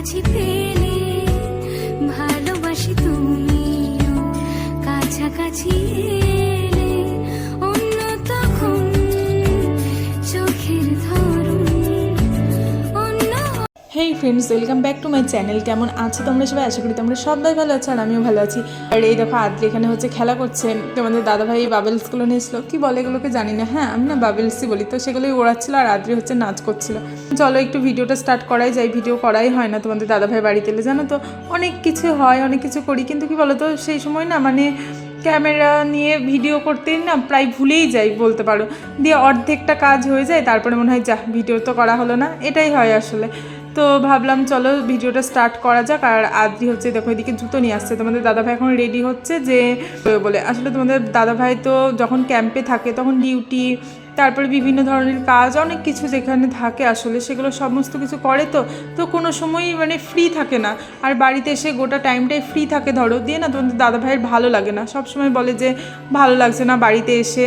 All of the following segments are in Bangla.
কাছাকাছি পেলে friends welcome back to my channel কেমন আছো তোমরা সবাই? আশা করি তোমরা সবাই ভালো আছো আর আমিও ভালো আছি। আর এই দেখো আদ্রি এখানে হচ্ছে খেলা করছে। তোমাদের দাদাভাই বাবেলসগুলো নিয়েছিল কি বলে এগুলোকে জানি না। হ্যাঁ আমি না বাবেলসই বলি। তো সেগুলোই ওড়াচ্ছিল আর আদ্রি হচ্ছে নাচ করছিল। চলো একটু ভিডিওটা স্টার্ট করাই যায়। ভিডিও করাই হয় না তোমাদের দাদাভাই বাড়িতে এলে জানো তো, অনেক কিছু হয়, অনেক কিছু করি। কিন্তু কি বলো তো সেই সময় না মানে ক্যামেরা নিয়ে ভিডিও করতেই না প্রায় ভুলেই যাই, বলতে পারো। দিয়ে অর্ধেকটা কাজ হয়ে যায়, তারপরে মনে হয় যা ভিডিও তো করা হলো না। এটাই হয় আসলে। তো ভাবলাম, চলো ভিডিওটা স্টার্ট করা যাক। আর আদ্রি হচ্ছে, দেখো, এদিকে জুতো নিয়ে আসছে। তোমাদের দাদাভাই এখন রেডি হচ্ছে যে, বলে, আসলে তোমাদের দাদাভাই তো যখন ক্যাম্পে থাকে তখন ডিউটি তারপরে বিভিন্ন ধরনের কাজ, অনেক কিছু যেখানে থাকে আসলে সেগুলো সমস্ত কিছু করে তো তো কোনো সময়ই মানে ফ্রি থাকে না। আর বাড়িতে এসে গোটা টাইমটাই ফ্রি থাকে ধরো, দিয়ে না তোমাদের দাদাভাইয়ের ভালো লাগে না। সব সময় বলে যে, ভালো লাগছে না বাড়িতে এসে।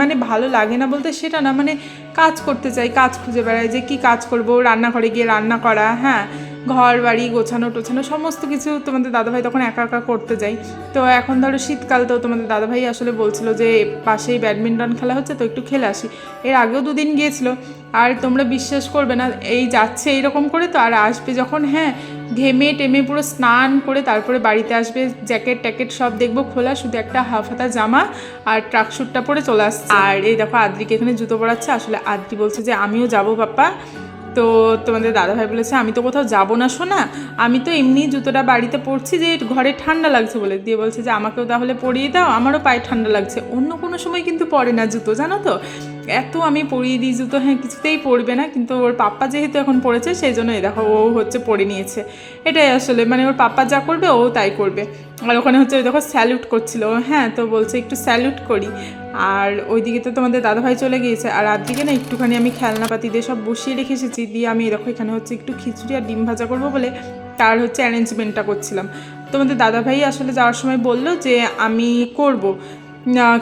মানে ভালো লাগে না বলতে সেটা না মানে কাজ করতে চাই, কাজ খুঁজে বেড়াই যে, কি কাজ করব? রান্নাঘরে গিয়ে রান্না করা হ্যাঁ। ঘর বাড়ি গোছানো টোছানো, সমস্ত কিছু তোমাদের দাদাভাই তখন একা একা করতে যাই তো এখন ধরো শীতকাল, তো তোমাদের দাদাভাই আসলে বলছিল যে পাশেই ব্যাডমিন্টন খেলা হচ্ছে, তো একটু খেলে আসি। এর আগেও দুদিন গিয়েছিল। আর তোমরা বিশ্বাস করবে না, এই যাচ্ছে এইরকম করে তো, আর আসবে যখন হ্যাঁ ঘেমে টেমে পুরো স্নান করে তারপরে বাড়িতে আসবে, জ্যাকেট ট্যাকেট সব দেখব খোলা, শুধু একটা হাফ হাতা জামা আর ট্রাক স্যুটটা পরে চলে আসছে। আর এই দেখো আদ্রিকে এখানে জুতো পরাচ্ছে, আসলে আদ্রি বলছে যে, আমিও যাব পাপা তো তোমাদের দাদাভাই বলেছে, আমি তো কোথাও যাব না শোনা আমি তো এমনি জুতোটা বাড়িতে পরছি যে ঘরে ঠান্ডা লাগছে বলে। দিয়ে বলছে যে, আমাকেও তাহলে পরিয়ে দাও, আমারও পায়ে ঠান্ডা লাগছে। অন্য কোনো সময় কিন্তু পরে না জুতো, জানো তো? এত আমি পরিয়ে দিই, জুতো হ্যাঁ কিছুতেই পরবে না, কিন্তু ওর পাপ্পা যেহেতু এখন পড়েছে, সেই জন্য এই দেখো, ও হচ্ছে পরে নিয়েছে। এটাই আসলে মানে ওর পাপ্পা যা করবে, ও তাই করবে। আর ওখানে হচ্ছে ওই দেখো স্যালুট করছিল। হ্যাঁ তো বলছে একটু স্যালুট করি। আর ওইদিকে তো তোমাদের দাদাভাই চলে গিয়েছে। আর রাতদিকে না একটুখানি আমি খেলনাপাতি দিয়ে সব বসিয়ে রেখে এসেছি, দিয়ে আমি দেখো, এখানে হচ্ছে একটু খিচুড়ি আর ডিম ভাজা করব বলে তার হচ্ছে অ্যারেঞ্জমেন্টটা করছিলাম। তোমাদের দাদাভাই আসলে যাওয়ার সময় বলল যে আমি করব।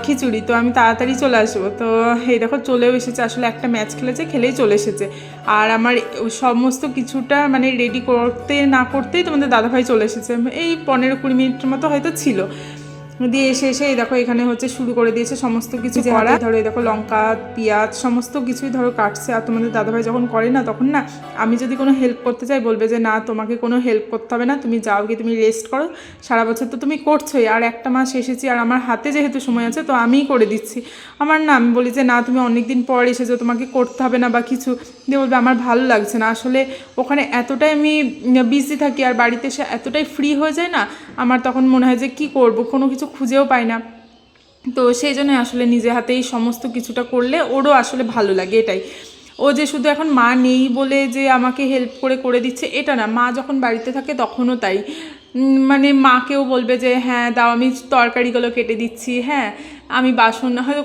খিচুড়ি, তো আমি তাড়াতাড়ি চলে আসব। তো এই দেখো, চলেও এসেছে। আসলে একটা ম্যাচ খেলেছে, খেলেই চলে এসেছে। আর আমার সমস্ত কিছুটা মানে রেডি করতে না করতেই তোমাদের দাদাভাই চলে এসেছে। এই পনেরো কুড়ি মিনিটের মতো হয়তো ছিল। দিয়ে এসে এসে এই দেখো এখানে হচ্ছে শুরু করে দিয়েছে সমস্ত কিছু করা। ধরো এই দেখো লঙ্কা পেঁয়াজ সমস্ত কিছুই ধরো কাটছে। আর তোমাদের দাদাভাই যখন করে না তখন না আমি যদি কোনো হেল্প করতে চাই বলবে যে না তোমাকে কোনো হেল্প করতে হবে না। তুমি যাও গিয়ে তুমি রেস্ট করো। সারা বছর তো তুমি করছোই। আর একটা মাস এসেছি আর আমার হাতে যেহেতু সময় আছে তো আমিই করে দিচ্ছি। আমার না আমি বলি যে না তুমি অনেক দিন পর এসেছ তোমাকে করতে হবে না বা কিছু। দিয়ে বলবে আমার ভালো লাগছে না। আসলে ওখানে এতটাই আমি বিজি থাকি আর বাড়িতে এসে এতটাই ফ্রি হয়ে যায় না আমার তখন মনে হয় যে কি করব? কোনো কিছু খুঁজেও পাই না। তো সেই জন্য আসলে নিজে হাতেই সমস্ত কিছুটা করলে ওরও আসলে ভালো লাগে এটাই। ও যে শুধু এখন মা নেই বলে যে আমাকে হেল্প করে করে দিচ্ছে এটা না। মা যখন বাড়িতে থাকে তখনও তাই। মানে মাকেও বলবে যে হ্যাঁ দাও, আমি তরকারিগুলো কেটে দিচ্ছি হ্যাঁ আমি বাসন, হয়তো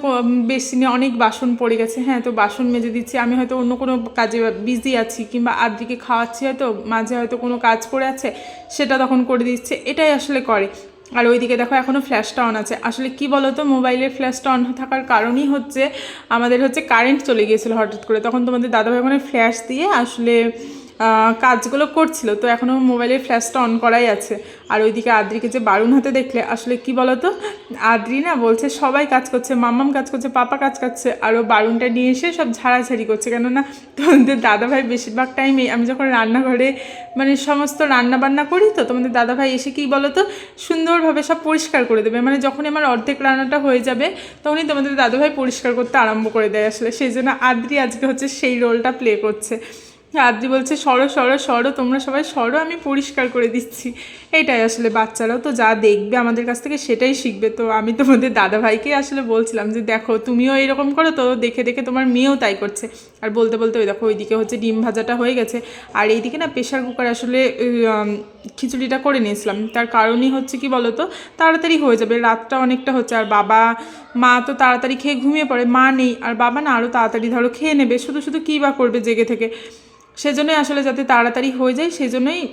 বেসিনে অনেক বাসন পড়ে গেছে হ্যাঁ তো বাসন মেজে দিচ্ছি, আমি হয়তো অন্য কোনো কাজে বিজি আছি কিংবা আদ্রিকে খাওয়াচ্ছি হয়তো, মাঝে হয়তো কোনো কাজ পড়ে আছে, সেটা তখন করে দিচ্ছে। এটাই আসলে করে। আর ওইদিকে দেখো এখনও ফ্ল্যাশটা অন আছে। আসলে কি বলো তো মোবাইলের ফ্ল্যাশটা অন থাকার কারণই হচ্ছে, আমাদের হচ্ছে কারেন্ট চলে গিয়েছিল হঠাৎ করে। তখন তোমাদের দাদাভাই ওখানে ফ্ল্যাশ দিয়ে আসলে কাজগুলো করছিল। তো এখনও মোবাইলের ফ্ল্যাশটা অন করাই আছে। আর ওইদিকে আদ্রিকে যে বারুন হাতে দেখলে, আসলে কি বলো তো আদ্রি না বলছে, সবাই কাজ করছে, মাম্মাম কাজ করছে, পাপা কাজ করছে, আর ও বারুনটা নিয়ে এসে সব ঝাড়াঝাড়ি করছে। কেননা তোমাদের দাদাভাই বেশিরভাগ টাইমে আমি যখন রান্নাঘরে মানে সমস্ত রান্না বান্না করি তো, তোমাদের দাদাভাই এসে কি বলো তো সুন্দরভাবে সব পরিষ্কার করে দেবে। মানে যখনই আমার অর্ধেক রান্নাটা হয়ে যাবে, তখনই তোমাদের দাদাভাই পরিষ্কার করতে আরম্ভ করে দেয় আসলে। সেই জন্য আদ্রি আজকে হচ্ছে সেই রোলটা প্লে করছে। আদ্রি বলছে, সরো সরো সরো, তোমরা সবাই সরো, আমি পরিষ্কার করে দিচ্ছি। এটাই আসলে বাচ্চারাও তো যা দেখবে আমাদের কাছ থেকে সেটাই শিখবে। তো আমি তোমাদের দাদাভাইকে আসলে বলছিলাম যে, দেখো, তুমিও এরকম করো, তো দেখে দেখে তোমার মেয়েও তাই করছে। আর বলতে বলতে ওই দেখো, ওইদিকে হচ্ছে ডিম ভাজাটা হয়ে গেছে। আর এইদিকে না প্রেশার কুকার আসলে খিচুড়িটা করে নিয়েছিলাম। তার কারণই হচ্ছে কি বলো তো তাড়াতাড়ি হয়ে যাবে, রাতটা অনেকটা হচ্ছে। আর বাবা, মা তো তাড়াতাড়ি খেয়ে ঘুমিয়ে পড়ে, মা নেই। আর বাবা না আরও তাড়াতাড়ি ধরো খেয়ে নেবে, শুধু শুধু কী বা করবে জেগে থেকে। সেজন্যই আসলে যাতে তাড়াতাড়ি হয়ে যায়, সেজন্যই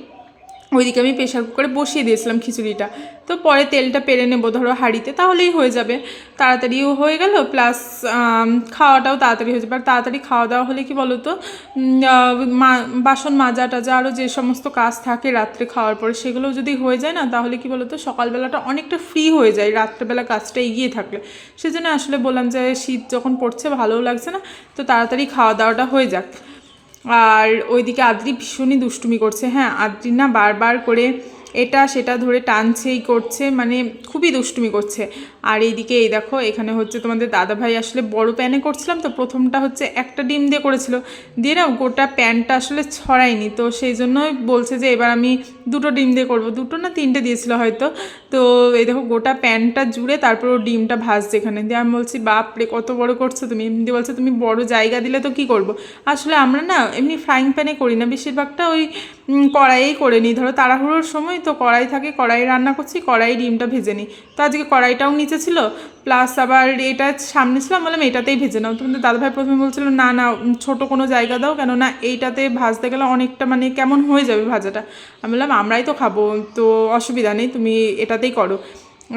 ওইদিকে আমি প্রেশার কুকারে বসিয়ে দিয়েছিলাম খিচুড়িটা। তো পরে তেলটা পেরে নেব ধরো হাঁড়িতে, তাহলেই হয়ে যাবে। তাড়াতাড়িও হয়ে গেল প্লাস খাওয়াটাও তাড়াতাড়ি হয়ে যাবে। আর তাড়াতাড়ি খাওয়া দাওয়া হলে কি বলো তো মা- বাসন মাজা টাজা আরও যে সমস্ত কাজ থাকে রাত্রে খাওয়ার পরে সেগুলো যদি হয়ে যায় না, তাহলে কি বলো তো সকালবেলাটা অনেকটা ফ্রি হয়ে যায়, রাত্রেবেলা কাজটা এগিয়ে থাকলে। সেজন্য আসলে বললাম যে শীত যখন পড়ছে, ভালোও লাগছে না, তো তাড়াতাড়ি খাওয়া দাওয়াটা হয়ে যাক। আর ওইদিকে আদ্রি ভীষণই দুষ্টুমি করছে। হ্যাঁ আদ্রি না বারবার করে এটা সেটা ধরে টানছেই করছে মানে খুবই দুষ্টুমি করছে। আর এইদিকে এই দেখো, এখানে হচ্ছে তোমাদের দাদাভাই আসলে বড় প্যানে করছিলাম তো, প্রথমটা হচ্ছে একটা ডিম দিয়ে করেছিল। দিয়ে না গোটা প্যানটা আসলে ছড়ায়নি, তো সেই জন্যই বলছে যে এবার আমি দুটো ডিম দিয়ে করব। দুটো না তিনটে দিয়েছিল হয়তো। তো এই দেখো গোটা প্যানটা জুড়ে তারপর ও ডিমটা ভাজছে এখানে। দিয়ে আমি বলছি বাপরে কত বড় করছ তুমি। দিয়ে বলছো, তুমি বড় জায়গা দিলে তো কি করব? আসলে আমরা না এমনি ফ্রাইং প্যানে করি না। বেশিরভাগটা ওই কড়াইয়েই করে নিই। ধরো তাড়াহুড়োর সময় তো কড়াই থাকে, কড়াই রান্না করছি, কড়াই ডিমটা ভেজে নিই। তো আজকে কড়াইটাও নিচে ছিল প্লাস আবার এটা সামনে ছিলাম বললাম এটাতেই ভেজে নাও। তোমাদের দাদাভাই প্রথমে বলছিল, না না, ছোট কোনো জায়গা দাও, কেননা এইটাতে ভাজতে গেলে অনেকটা মানে কেমন হয়ে যাবে ভাজাটা। আমি বললাম, আমরাই তো খাব, তো অসুবিধা নেই, তুমি এটাতেই করো।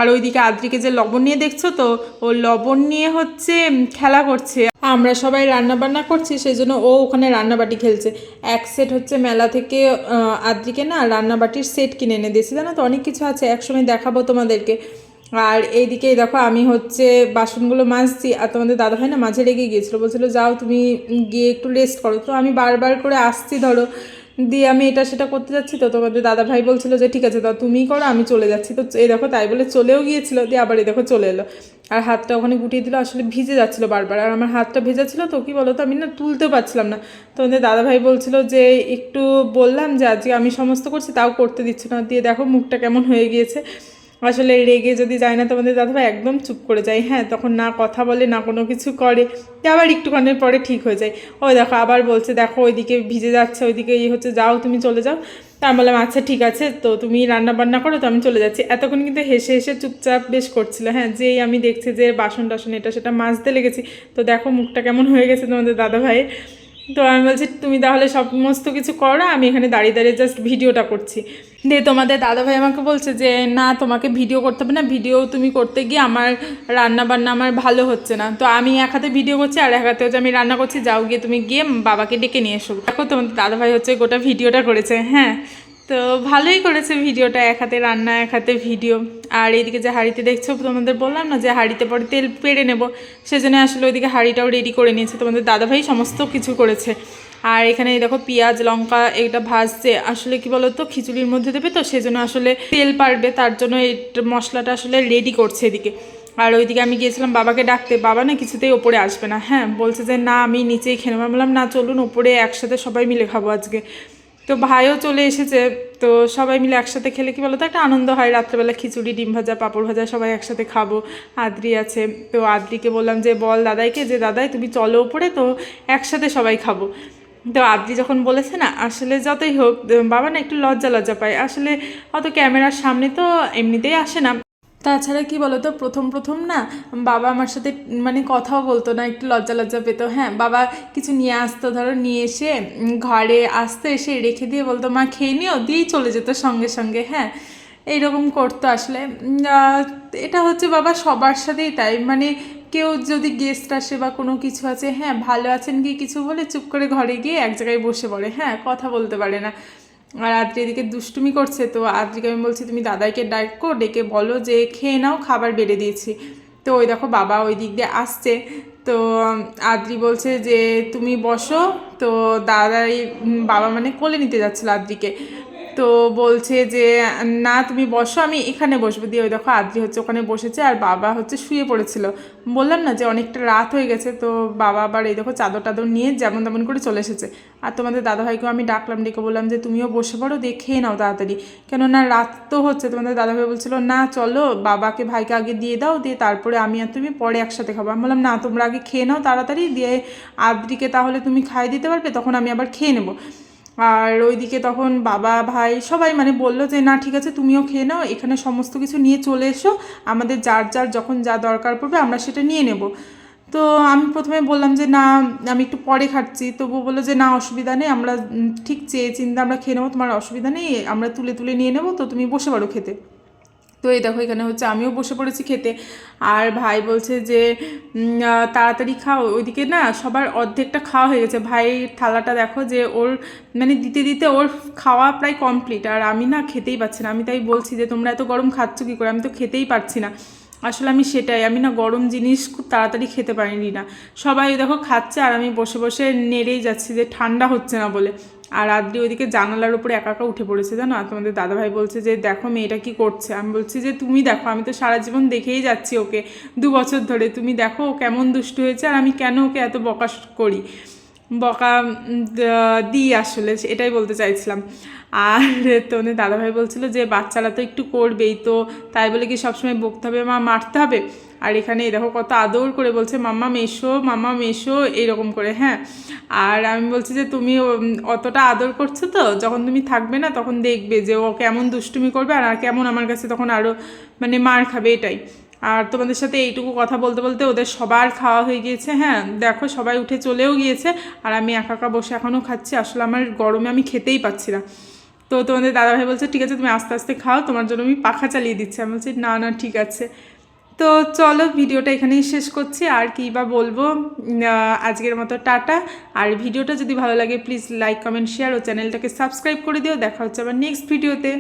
আর ওইদিকে আদ্রিকে যে লবণ নিয়ে দেখছ তো, ও লবণ নিয়ে হচ্ছে খেলা করছে। আমরা সবাই রান্না বান্না করছি, সেই জন্য ও ওখানে রান্নাবাটি খেলছে। এক সেট হচ্ছে মেলা থেকে আদ্রিকে না রান্নাবাটির সেট কিনে এনে দিয়েছি, জানো তো? অনেক কিছু আছে একসময় দেখাবো তোমাদেরকে। আর এইদিকে দেখো আমি হচ্ছে বাসনগুলো মাজছি, আর তোমাদের দাদাভাই না মাঝে রেগে গিয়েছিল। বলছিলো, যাও তুমি গিয়ে একটু রেস্ট করো। তো আমি বারবার করে আসছি, ধরো, দিয়ে আমি এটা সেটা করতে যাচ্ছি তো তোমাদের দাদা ভাই বলছিলো যে, ঠিক আছে, দাও তুমিই করো, আমি চলে যাচ্ছি। তো এই দেখো, তাই বলে চলেও গিয়েছিল, দিয়ে আবার এই দেখো চলে এলো। আর হাতটা ওখানে গুটিয়ে দিল, আসলে ভিজে যাচ্ছিল বারবার। আর আমার হাতটা ভেজা ছিল তো, কি বলো তো আমি না তুলতেও পারছিলাম না। তোমাদের দাদা ভাই বলছিলো যে, একটু বললাম যে, আজকে আমি সমস্ত করছি, তাও করতে দিচ্ছে না। দিয়ে দেখো, মুখটা কেমন হয়ে গিয়েছে। আসলে রেগে যদি যায় না, তোমাদের দাদাভাই একদম চুপ করে যায়। হ্যাঁ তখন না কথা বলে, না কোনো কিছু করে। আবার একটুখানের পরে ঠিক হয়ে যায়। ওই দেখো, আবার বলছে, দেখো, ওইদিকে ভিজে যাচ্ছে, ওইদিকে এই হচ্ছে, যাও, তুমি চলে যাও। তা আমি বললাম আচ্ছা ঠিক আছে, তো তুমি রান্না বান্না করো, তো আমি চলে যাচ্ছি। এতক্ষণ কিন্তু হেসে হেসে চুপচাপ বেশ করছিল। হ্যাঁ যেই আমি দেখছি যে বাসন টাসন এটা সেটা মাজতে লেগেছি। তো দেখো, মুখটা কেমন হয়ে গেছে তোমাদের দাদা ভাইয়ের তো আমি বলছি, তুমি তাহলে সমস্ত কিছু করো, আমি এখানে দাঁড়িয়ে দাঁড়িয়ে জাস্ট ভিডিওটা করছি। দিয়ে তোমাদের দাদাভাই আমাকে বলছে যে, না, তোমাকে ভিডিও করতে হবে না ভিডিও তুমি করতে গিয়ে আমার রান্না বান্না আমার ভালো হচ্ছে না। তো আমি এক হাতে ভিডিও করছি আর এক হাতে হচ্ছে আমি রান্না করছি, যাও গিয়ে তুমি গিয়ে বাবাকে ডেকে নিয়ে এসো। দেখো তোমাদের দাদাভাই হচ্ছে গোটা ভিডিওটা করেছে হ্যাঁ। তো ভালোই করেছে ভিডিওটা, এক হাতে রান্না, এক হাতে ভিডিও। আর এইদিকে যে হাঁড়িতে দেখছ, তোমাদের বললাম না যে হাঁড়িতে পরে তেল পেড়ে নেব, সেজন্য আসলে ওইদিকে হাঁড়িটাও রেডি করে নিয়েছে। তোমাদের দাদাভাই সমস্ত কিছু করেছে। আর এখানে দেখো পেঁয়াজ, লঙ্কা এটা ভাজছে। আসলে কি বলো তো খিচুড়ির মধ্যে দেবে তো, সেজন্য আসলে তেল পারবে, তার জন্য এই মশলাটা আসলে রেডি করছে এদিকে। আর ওইদিকে আমি গিয়েছিলাম বাবাকে ডাকতে, বাবা না কিছুতেই ওপরে আসবে না। হ্যাঁ বলছে যে না, আমি নিচেই খেয়ে নেব। বললাম, না, চলুন ওপরে একসাথে সবাই মিলে খাব আজকে। তো ভাইও চলে এসেছে, তো সবাই মিলে একসাথে খেলে কি বলতো? একটা আনন্দ হয় রাত্রেবেলা খিচুড়ি, ডিম ভাজা, পাঁপড় ভাজা, সবাই একসাথে খাব। আদ্রি আছে, তো আদ্রিকে বললাম যে, বল দাদাইকে যে, দাদাই, তুমি চলো ওপরে তো একসাথে সবাই খাব। তো আদ্রি যখন বলেছে না, আসলে যতই হোক বাবা না একটু লজ্জা লজ্জা পায়। আসলে অত ক্যামেরার সামনে তো এমনিতেই আসে না। তাছাড়া কি বলতো, প্রথম প্রথম না বাবা আমার সাথে মানে কথাও বলতো না, একটু লজ্জা লজ্জা পেতো। হ্যাঁ বাবা কিছু নিয়ে আসতো, ধরো নিয়ে এসে ঘরে আসতো এসে রেখে দিয়ে বলতো, মা, খেয়ে নিও, দিয়েই চলে যেত সঙ্গে সঙ্গে। হ্যাঁ এইরকম করতো আসলে। এটা হচ্ছে বাবা সবার সাথেই তাই। মানে কেউ যদি গেস্ট আসে বা কোনো কিছু আছে হ্যাঁ ভালো আছেন কি কিছু বলে চুপ করে ঘরে গিয়ে এক জায়গায় বসে পড়ে। হ্যাঁ কথা বলতে পারে না। আর আদ্রি এদিকে দুষ্টুমি করছে, তো আদ্রিকে আমি বলছি, তুমি দাদাইকে ডাকো, ডেকে বলো যে খেয়ে নাও, খাবার বেড়ে দিয়েছি। তো ওই দেখো বাবা ওই দিক দিয়ে আসছে। তো আদ্রি বলছে যে, তুমি বসো। তো দাদাই বাবা মানে কোলে নিতে যাচ্ছিল আদ্রিকে। তো বলছে যে, না, তুমি বসো, আমি এখানে বসবো। দিয়ে ওই দেখো আদ্রি হচ্ছে ওখানে বসেছে আর বাবা হচ্ছে শুয়ে পড়েছিল। বললাম, না, যে অনেকটা রাত হয়ে গেছে, তো বাবা আবার এই দেখো চাদর টাদর নিয়ে যেমন তেমন করে চলে এসেছে। আর তোমাদের দাদাভাইকেও আমি ডাকলাম, ডেকে বললাম যে, তুমিও বসে পড়ো দিয়ে খেয়ে নাও তাড়াতাড়ি। কেননা রাত তো হচ্ছে, তোমাদের দাদাভাই বলছিল, না, চলো, বাবাকে, ভাইকে আগে দিয়ে দাও, দিয়ে তারপরে আমি আর তুমি পরে একসাথে খাব। আমি বললাম, না, তোমরা আগে খেয়ে নাও তাড়াতাড়ি, দিয়ে আদ্রিকে তাহলে তুমি খাই দিতে পারবে, তখন আমি আবার খেয়ে নেব। আর ওইদিকে তখন বাবা, ভাই সবাই মানে বলল যে, না, ঠিক আছে, তুমিও খেয়ে নাও, এখানে সমস্ত কিছু নিয়ে চলে এসো, আমাদের যার যার যখন যা দরকার পড়বে আমরা সেটা নিয়ে নেব। তো আমি প্রথমে বললাম যে, না, আমি একটু পরে খাচ্ছি। তবু বলল যে, না, অসুবিধা নেই, আমরা ঠিক চেয়ে চিন্তা আমরা খেয়ে নেব, তোমার অসুবিধা নেই, আমরা তুলে তুলে নিয়ে নেব, তো তুমি বসে পারো খেতে। তো এই দেখো, এখানে হচ্ছে আমিও বসে পড়েছি খেতে। আর ভাই বলছে যে তাড়াতাড়ি খাও। ওইদিকে না সবার অর্ধেকটা খাওয়া হয়ে গেছে। ভাইয়ের থালাটা দেখো যে ওর মানে দিতে দিতে ওর খাওয়া প্রায় কমপ্লিট। আর আমি না খেতেই পাচ্ছি না। আমি তাই বলছি যে, তোমরা এত গরম খাচ্ছ কী করে? আমি তো খেতেই পারছি না। আসলে আমি সেটাই। আমি না গরম জিনিস খুব তাড়াতাড়ি খেতে পারিনি না। সবাই দেখো খাচ্ছে আর আমি বসে বসে নেড়েই যাচ্ছি যে, ঠান্ডা হচ্ছে না বলে। আর রাত্রি ওইদিকে জানালার উপরে একা একা উঠে পড়েছে জানো? আর তোমাদের দাদাভাই বলছে যে, দেখো মেয়েটা কি করছে? আমি বলছি যে, তুমি দেখো, আমি তো সারা জীবন দেখেই যাচ্ছি ওকে। দু বছর ধরে তুমি দেখো ও কেমন দুষ্ট হয়েছে আর আমি কেন ওকে এত বকা করি? বকা দিই আসলে, এটাই বলতে চাইছিলাম। আর তোমাদের দাদাভাই বলছিল যে, বাচ্চারা তো একটু করবেই তো, তাই বলে কি সবসময় বকতে হবে? মা, মারতে হবে? আর এখানে দেখো কত আদর করে বলছে, মাম্মা মেশো মাম্মা মেশো এইরকম করে হ্যাঁ। আর আমি বলছি যে, তুমি অতটা আদর করছ তো, যখন তুমি থাকবে না, তখন দেখবে যে ও কেমন দুষ্টুমি করবে আর কেমন আমার কাছে তখন আরও মানে মার খাবে, এটাই। আর তোমাদের সাথে এইটুকু কথা বলতে বলতে ওদের সবার খাওয়া হয়ে গিয়েছে হ্যাঁ। দেখো, সবাই উঠে চলেও গিয়েছে আর আমি একা একা বসে এখনও খাচ্ছি। আসলে আমার গরমে আমি খেতেই পাচ্ছি না। তো তোমাদের দাদাভাই বলছে, ঠিক আছে, তুমি আস্তে আস্তে খাও, তোমার জন্য আমি পাখা চালিয়ে দিচ্ছি। আমি বলছি, না না, ঠিক আছে। তো চলো ভিডিওটা এখানেই শেষ করছি। আর কী বা বলব? আজকের মতো টাটা। আর ভিডিওটা যদি ভালো লাগে প্লিজ লাইক কমেন্ট শেয়ার ও চ্যানেলটাকে সাবস্ক্রাইব করে দিও। দেখা হচ্ছে আবার নেক্সট ভিডিওতে